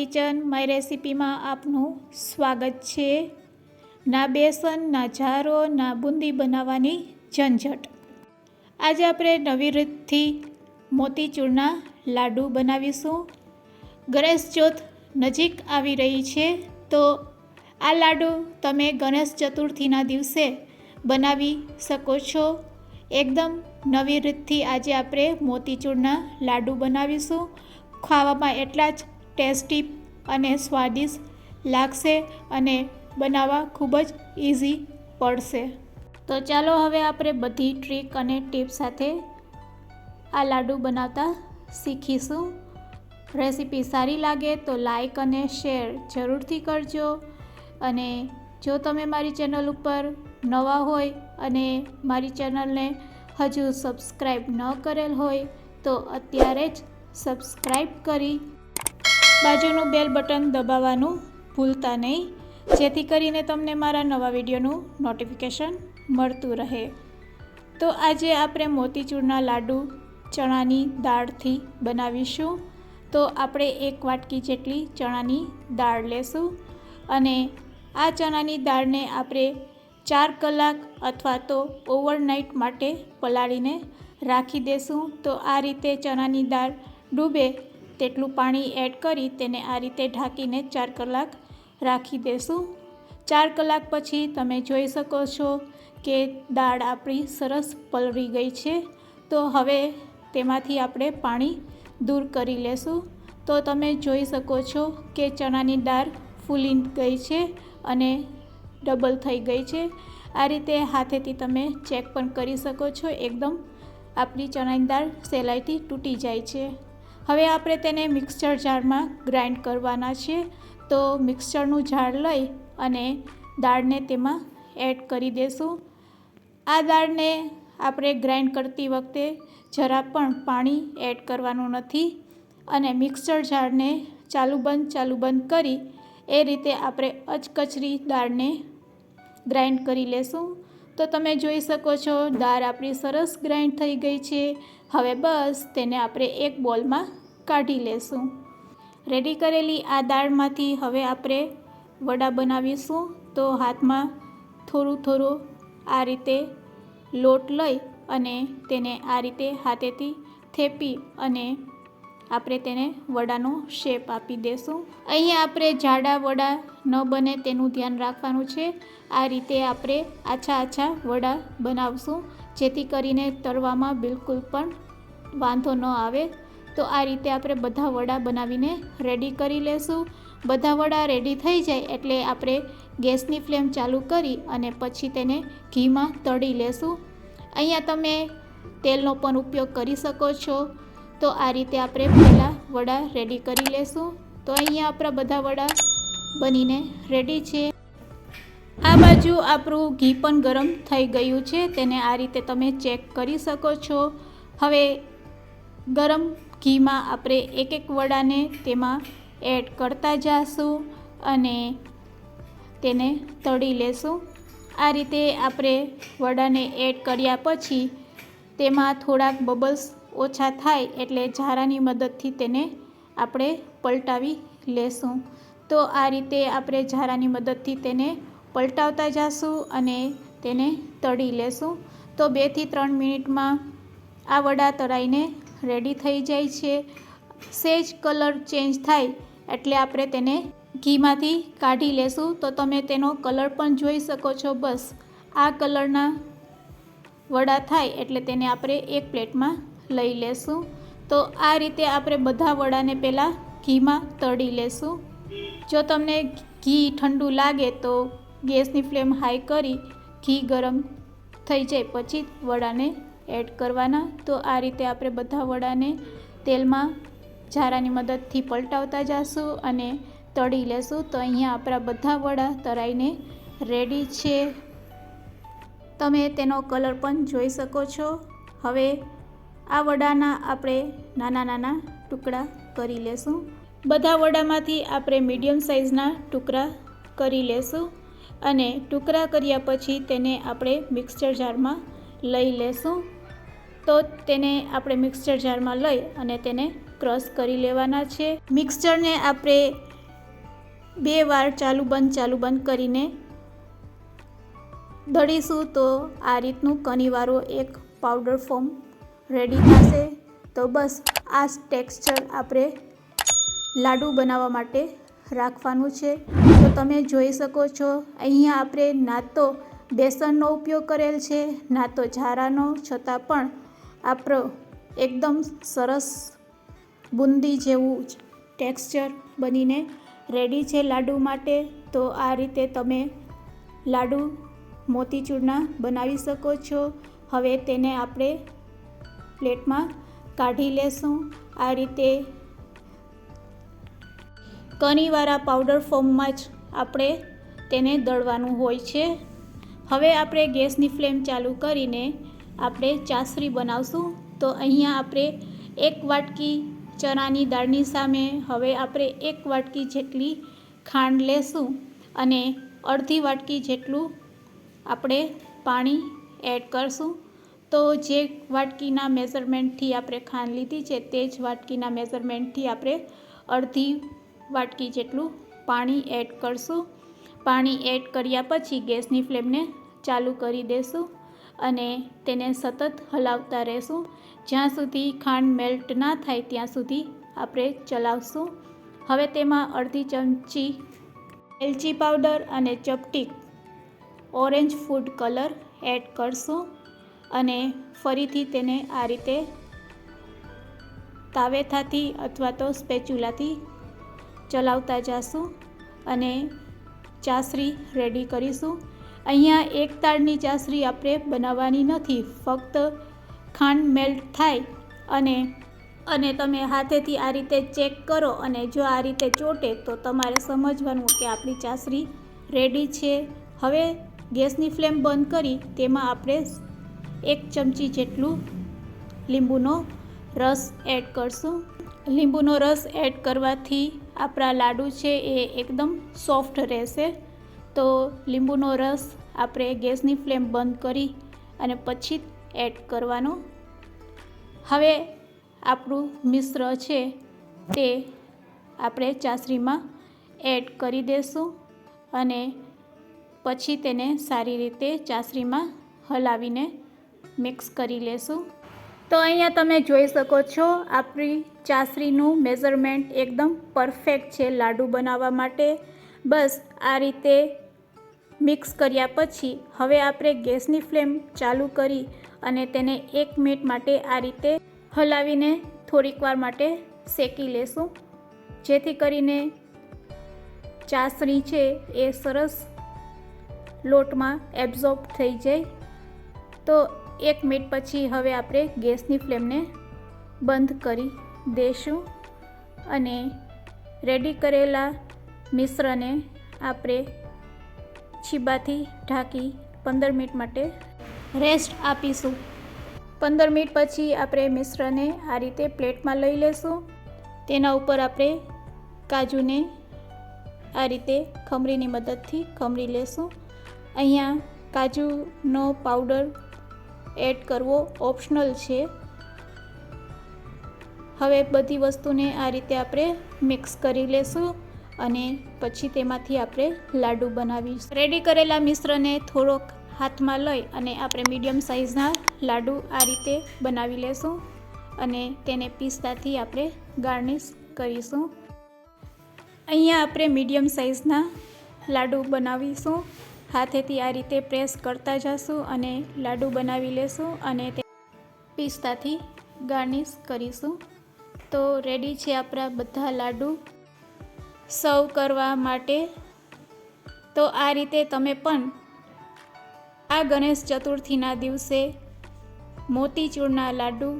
Kitchen my રેસિપીમાં આપનું સ્વાગત છે. ના બેસન, ના જારો, ના બુંદી બનાવવાની ઝંઝટ. આજે આપણે નવી રીતથી મોતીચૂરના લાડુ બનાવીશું. ગણેશ ચોથ નજીક આવી રહી છે, તો આ લાડુ તમે ગણેશ ચતુર્થીના દિવસે બનાવી શકો છો. એકદમ નવી રીતથી આજે આપણે મોતીચૂરના લાડુ બનાવીશું. ખાવામાં એટલા જ ટેસ્ટી અને સ્વાદિષ્ટ લાગશે અને બનાવવા ખૂબ જ ઇઝી પડશે. તો ચાલો હવે આપણે બધી ટ્રીક અને ટીપ સાથે આ લાડુ બનાવતા શીખીશું. રેસીપી સારી લાગે તો લાઈક અને શેર જરૂરથી કરજો. અને જો તમે મારી ચેનલ ઉપર નવા હોય અને મારી ચેનલને હજુ સબસ્ક્રાઈબ ન કરેલ હોય તો અત્યારે જ સબસ્ક્રાઈબ કરી બાજુનું બેલ બટન દબાવવાનું ભૂલતા નહીં. જેથી કરીને તમને મારા નવા વિડીયોનું નોટિફિકેશન મળતું રહે. તો આજે આપણે મોતીચૂરના લાડુ, ચણાની દાળથી બનાવીશું. તો આપણે એક વાટકી જેટલી ચણાની દાળ લેશું અને આ ચણાની દાળને આપણે ચાર કલાક અથવા તો ઓવરનાઇટ માટે પલાળીને રાખી દેશું. તો આ રીતે ચણાની દાળ ડૂબે તેટલું પાણી એડ કરી તેને આ રીતે ઢાંકીને ચાર કલાક રાખી દેશું. ચાર કલાક પછી તમે જોઈ શકો છો કે દાળ આપણી સરસ પલળી ગઈ છે. તો હવે તેમાંથી આપણે પાણી દૂર કરી લેશું. તો તમે જોઈ શકો છો કે ચણાની દાળ ફૂલી ગઈ છે અને ડબલ થઈ ગઈ છે. આ રીતે હાથેથી તમે ચેક પણ કરી શકો છો. એકદમ આપણી ચણાની દાળ સહેલાઈથી તૂટી જાય છે. હવે આપણે તેને મિક્સચર જારમાં ગ્રાઇન્ડ કરવાના છે. તો મિક્સચરનું જાર લઈ અને દાળને તેમાં એડ કરી દેશું. આ દાળને આપણે ગ્રાઇન્ડ કરતી વખતે જરા પણ પાણી એડ કરવાનું નથી અને મિક્સર જારને ચાલુ બંધ ચાલુ બંધ કરી એ રીતે આપણે અચકચરી દાળને ગ્રાઇન્ડ કરી લેશું. તો તમે જોઈ શકો છો, દાળ આપણી સરસ ગ્રાઇન્ડ થઈ ગઈ છે. હવે બસ તેને આપણે એક બોલમાં કાઢી લેશું. રેડી કરેલી આ દાળમાંથી હવે આપણે વડા બનાવીશું. તો હાથમાં થોડું થોડું આ રીતે લોટ લઈ અને તેને આ રીતે હાથેથી થેપી અને આપણે તેને વડાનો શેપ આપી દેશું. અહીંયા આપણે જાડા વડા ન બને તેનું ધ્યાન રાખવાનું છે. આ રીતે આપણે આછા આછા વડા બનાવશું, જેથી કરીને તળવામાં બિલકુલ પણ વાંધો ન આવે. તો આ રીતે આપણે બધા વડા બનાવીને રેડી કરી લેશું. બધા વડા રેડી થઈ જાય એટલે આપણે ગેસની ફ્લેમ ચાલુ કરી અને પછી તેને ઘીમાં તળી લેશું. અહીંયા તમે તેલનો પણ ઉપયોગ કરી શકો છો. તો આ રીતે આપણે પહેલાં વડા રેડી કરી લેશું. તો અહીંયા આપણા બધા વડા બનીને રેડી છે. આ બાજુ આપણું ઘી પણ ગરમ થઈ ગયું છે. તેને આ રીતે તમે ચેક કરી શકો છો. હવે ગરમ ઘીમાં આપણે એક એક વડાને તેમાં એડ કરતા જાશું અને તેને તળી લેશું. આ રીતે આપણે વડાને એડ કર્યા પછી તેમાં થોડાક બબલ્સ ઓછા થાય એટલે ઝારાની મદદથી તેને આપણે પલટાવી લેશું. તો આ રીતે આપણે ઝારાની મદદથી તેને પલટાવતા જાશું અને તેને તળી લેશું. તો બેથી ત્રણ મિનિટમાં આ વડા તળાઈને રેડી થઈ જાય છે. સેજ કલર ચેન્જ થાય એટલે આપણે તેને ઘીમાંથી કાઢી લેશું. તો તમે તેનો કલર પણ જોઈ શકો છો. બસ આ કલરના વડા થાય એટલે તેને આપણે એક પ્લેટમાં લઈ લેશું. તો આ રીતે આપણે બધા વડાને પહેલાં ઘીમાં તળી લેશું. જો તમને ઘી ઠંડુ લાગે તો ગેસની ફ્લેમ હાઈ કરી ઘી ગરમ થઈ જાય પછી વડાને એડ કરવાના. તો આ રીતે આપણે બધા વડાને તેલમાં ઝારાની મદદથી પલટાવતા જઈશું અને તળી લેશું. તો અહીંયા આપણા બધા વડા તળાઈને રેડી છે. તમે તેનો કલર પણ જોઈ શકો છો. હવે આ વડાના આપણે નાના નાના ટુકડા કરી લેશું. બધા વડામાંથી આપણે મીડિયમ સાઇઝના ટુકડા કરી લેશું અને ટુકડા કર્યા પછી તેને આપણે મિક્સચર જારમાં લઈ લેશું. તો તેને આપણે મિક્સચર જારમાં લઈ અને તેને ક્રશ કરી લેવાના છે. મિક્સચરને આપણે બે વાર ચાલુ બંધ ચાલુ બંધ કરીને દળીશું તો આ રીતનું કનીવાળો એક પાવડર ફોર્મ રેડી થશે, તો બસ આ ટેક્સચર આપણે લાડુ બનાવવા માટે રાખવાનું છે. તો તમે જોઈ શકો છો, અહીંયા આપણે ના તો બેસનનો ઉપયોગ કરેલ છે, ના તો ઝારાનો, છતાં પણ આપણો એકદમ સરસ બુંદી જેવું ટેક્સચર બનીને રેડી છે લાડુ માટે. તો આ રીતે તમે લાડુ મોતીચૂરના બનાવી શકો છો. હવે તેને આપણે પ્લેટમાં કાઢી લેશું. આ રીતે કણીવાળા પાવડર ફોર્મમાં જ આપણે તેને દળવાનું હોય છે. હવે આપણે ગેસની ફ્લેમ ચાલુ કરીને આપણે ચાસરી બનાવશું. તો અહીંયા આપણે એક વાટકી ચણાની દાળની સામે હવે આપણે એક વાટકી જેટલી ખાંડ લેશું અને અડધી વાટકી જેટલું આપણે પાણી એડ કરશું. તો જે વાટકીના મેઝરમેન્ટથી આપણે ખાંડ લીધી છે, તે જ વાટકીના મેઝરમેન્ટથી આપણે અડધી વાટકી જેટલું પાણી એડ કરશું. પાણી એડ કર્યા પછી ગેસની ફ્લેમને ચાલુ કરી દેશું અને તેને સતત હલાવતા રહેશું. જ્યાં સુધી ખાંડ મેલ્ટ ના થાય ત્યાં સુધી આપણે ચલાવશું. હવે તેમાં અડધી ચમચી એલચી પાવડર અને ચપટી ઓરેન્જ ફૂડ કલર એડ કરશું. અને ફરીથી તેને આ રીતે તાવેથાથી અથવા તો સ્પેચ્યુલાથી ચલાવતા જાશું અને ચાસરી રેડી કરીશું. અહીંયા એક તાળની ચાસરી આપણે બનાવવાની નથી, ફક્ત ખાંડ મેલ્ટ થાય અને અને તમે હાથેથી આ રીતે ચેક કરો અને જો આ રીતે ચોટે તો તમારે સમજવાનું કે આપણી ચાસરી રેડી છે. હવે ગેસની ફ્લેમ બંધ કરી, તેમાં આપણે એક ચમચી જેટલું લીંબુનો રસ એડ કરશું. લીંબુનો રસ એડ કરવાથી આપણા લાડુ છે એ એકદમ સોફ્ટ રહેશે. તો લીંબુનો રસ આપણે ગેસની ફ્લેમ બંધ કરી અને પછી એડ કરવાનો. હવે આપણું મિશ્ર છે તે આપણે ચાસરીમાં એડ કરી દઈશું અને પછી તેને સારી રીતે ચાસરીમાં હલાવીને મિક્સ કરી લેશું. તો અહીંયા તમે જોઈ શકો છો, આપણી ચાસરીનું મેઝરમેન્ટ એકદમ પરફેક્ટ છે લાડુ બનાવવા માટે. બસ આ રીતે મિક્સ કર્યા પછી હવે આપણે ગેસની ફ્લેમ ચાલુ કરી અને તેને એક મિનિટ માટે આ રીતે હલાવીને થોડીક વાર માટે શેકી લેશું. જેથી કરીને ચાસણી છે એ સરસ લોટમાં એબ્ઝોર્બ થઈ જાય. તો એક મિનિટ પછી હવે આપણે ગેસની ફ્લેમને બંધ કરી દઈશું અને રેડી કરેલા મિશ્રને આપણે છીબાથી ઢાંકી પંદર મિનિટ માટે રેસ્ટ આપીશું. પંદર મિનિટ પછી આપણે મિશ્રને આ રીતે પ્લેટમાં લઈ લેશું. તેના ઉપર આપણે કાજુને આ રીતે ખમરીની મદદથી ખમરી લેશું. અહીંયા કાજુનો પાવડર એડ કરવો ઓપ્શનલ છે. હવે બધી વસ્તુને આ રીતે આપણે મિક્સ કરી લેશું અને પછી તેમાંથી આપણે લાડુ બનાવીશું. રેડી કરેલા મિશ્રને થોડોક હાથમાં લઈ અને આપણે મીડિયમ સાઇઝના લાડુ આ રીતે બનાવી લેશું અને તેને પિસ્તાથી આપણે ગાર્નિશ કરીશું. અહીંયા આપણે મીડિયમ સાઇઝના લાડુ બનાવીશું. હાથેથી આ રીતે પ્રેસ કરતા જશું અને લાડુ બનાવી લેશું અને તે પિસ્તાથી ગાર્નિશ કરીશું. તો રેડી છે આપણા બધા લાડુ સર્વ કરવા માટે. તો આ રીતે તમે પણ આ ગણેશ ચતુર્થીના દિવસે મોતીચૂરના લાડુ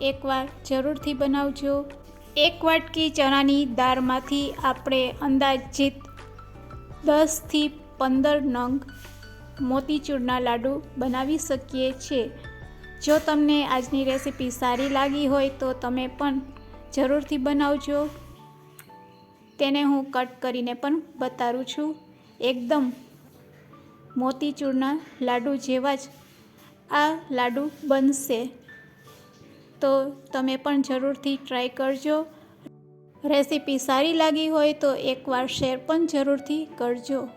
એકવાર જરૂરથી બનાવજો. એક વાટકી ચણાની દાળમાંથી આપણે અંદાજિત દસથી પંદર નંગ મોતીચૂરના લાડુ બનાવી શકીએ છીએ. જો તમને આજની રેસીપી સારી લાગી હોય તો તમે પણ જરૂરથી બનાવજો. તેને હું કટ કરીને પણ બતાવું છું. એકદમ મોતીચૂરના લાડુ જેવા જ આ લાડુ બનશે. તો તમે પણ જરૂરથી ટ્રાય કરજો. રેસીપી સારી લાગી હોય તો એકવાર શેર પણ જરૂરથી કરજો.